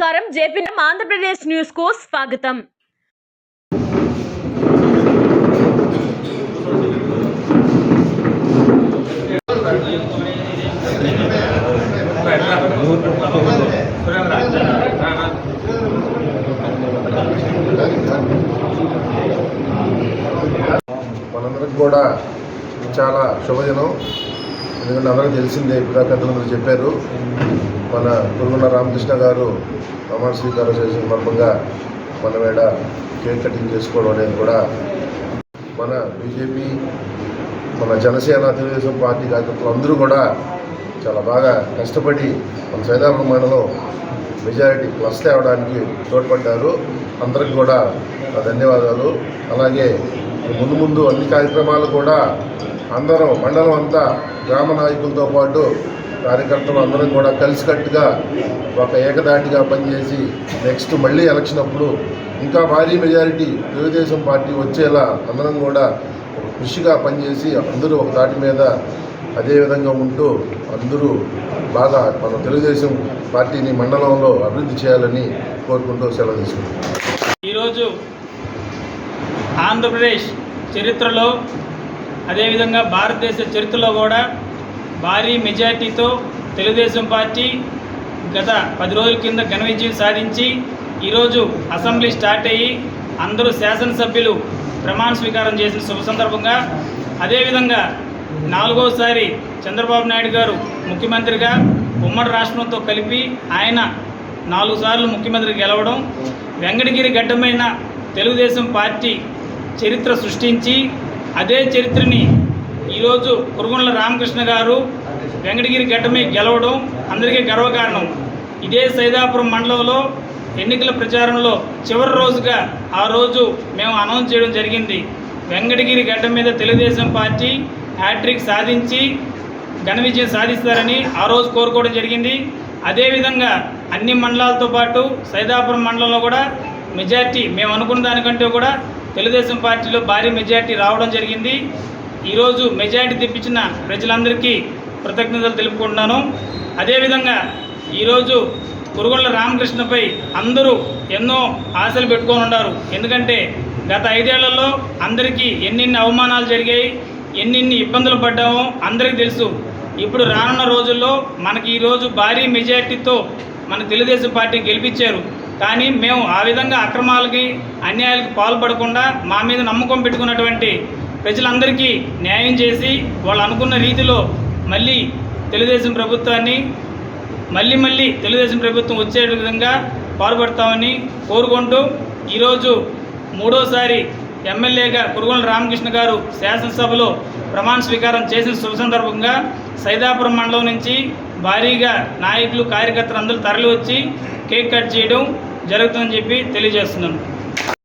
నమస్కారం. జేపీ ఆంధ్రప్రదేశ్ న్యూస్కు స్వాగతం. మనందరికి కూడా చాలా శుభజనం ఎందుకంటే అందరికీ తెలిసిందే? ఇప్పుడు పెద్దలందరూ చెప్పారు? మన పురుగుల రామకృష్ణ గారు ప్రమాణ స్వీకారం చేసిన సందర్భంగా మన వేడ కేక్ కటింగ్ చేసుకోవడం అనేది కూడా మన బీజేపీ మన జనసేన తెలుగుదేశం పార్టీ కార్యకర్తలు అందరూ కూడా చాలా బాగా కష్టపడి మన సైదాపురం మండలం మెజారిటీ ప్లస్ తేవడానికి తోడ్పడ్డారు. అందరికి కూడా ధన్యవాదాలు. అలాగే ముందు ముందు అన్ని కార్యక్రమాలు కూడా అందరం మండలం అంతా గ్రామ నాయకులతో పాటు కార్యకర్తలు అందరం కూడా కలిసికట్టుగా ఒక ఏకదాటిగా పనిచేసి నెక్స్ట్ మళ్ళీ ఎలక్షన్ అప్పుడు ఇంకా భారీ మెజారిటీ తెలుగుదేశం పార్టీ వచ్చేలా అందరం కూడా కృషిగా పనిచేసి అందరూ ఒక దాటి మీద అదే విధంగా ఉంటూ అందరూ బాగా మన తెలుగుదేశం పార్టీని మండలంలో అభివృద్ధి చేయాలని కోరుకుంటూ సెలవు తీసుకుంటాం ఈరోజు ఆంధ్రప్రదేశ్ చరిత్రలో అదేవిధంగా భారతదేశ చరిత్రలో కూడా భారీ మెజార్టీతో తెలుగుదేశం పార్టీ గత పది రోజుల కింద ఘన విజయం సాధించి ఈరోజు అసెంబ్లీ స్టార్ట్ అయ్యి అందరూ శాసనసభ్యులు ప్రమాణ స్వీకారం చేసిన శుభ సందర్భంగా అదేవిధంగా నాలుగోసారి చంద్రబాబు నాయుడు గారు ముఖ్యమంత్రిగా ఉమ్మడి రాష్ట్రంతో కలిపి ఆయన నాలుగు సార్లు ముఖ్యమంత్రి గెలవడం వెంకటగిరి గడ్డమైన తెలుగుదేశం పార్టీ చరిత్ర సృష్టించి అదే చరిత్రని ఈరోజు కురుగుండ్ల రామకృష్ణ గారు వెంకటగిరి గడ్డమే గెలవడం అందరికీ గర్వకారణం. ఇదే సైదాపురం మండలంలో ఎన్నికల ప్రచారంలో చివరి రోజుగా ఆ రోజు మేము అనౌన్స్ చేయడం జరిగింది. వెంకటగిరి గడ్డ మీద తెలుగుదేశం పార్టీ హ్యాట్రిక్ సాధించి ఘన విజయం సాధిస్తారని ఆ రోజు కోరుకోవడం జరిగింది. అదేవిధంగా అన్ని మండలాలతో పాటు సైదాపురం మండలంలో కూడా మెజార్టీ మేము అనుకున్న దానికంటే కూడా తెలుగుదేశం పార్టీలో భారీ మెజార్టీ రావడం జరిగింది. ఈరోజు మెజార్టీ తెప్పించిన ప్రజలందరికీ కృతజ్ఞతలు తెలుపుకుంటున్నాను. అదేవిధంగా ఈరోజు కురుగొండ రామకృష్ణపై అందరూ ఎన్నో ఆశలు పెట్టుకొని ఉన్నారు. ఎందుకంటే గత ఐదేళ్ళలో అందరికీ ఎన్నెన్ని అవమానాలు జరిగాయి ఎన్నెన్ని ఇబ్బందులు పడ్డామో అందరికీ తెలుసు. ఇప్పుడు రానున్న రోజుల్లో మనకి ఈరోజు భారీ మెజార్టీతో మన తెలుగుదేశం పార్టీ గెలిపించారు. కానీ మేము ఆ విధంగా అక్రమాలకి అన్యాయాలకు పాల్పడకుండా మా మీద నమ్మకం పెట్టుకున్నటువంటి ప్రజలందరికీ న్యాయం చేసి వాళ్ళు అనుకున్న రీతిలో మళ్ళీ తెలుగుదేశం ప్రభుత్వాన్ని మళ్ళీ మళ్ళీ తెలుగుదేశం ప్రభుత్వం వచ్చే విధంగా పాల్పడతామని కోరుకుంటూ ఈరోజు మూడోసారి ఎమ్మెల్యేగా కురుగుల రామకృష్ణ గారు శాసనసభలో ప్రమాణ స్వీకారం చేసిన శుభ సందర్భంగా సైదాపురం మండలం నుంచి భారీగా నాయకులు కార్యకర్తలు అందరూ తరలివచ్చి కేక్ కట్ చేయడం జరుగుతుందని చెప్పి తెలియజేస్తున్నాను.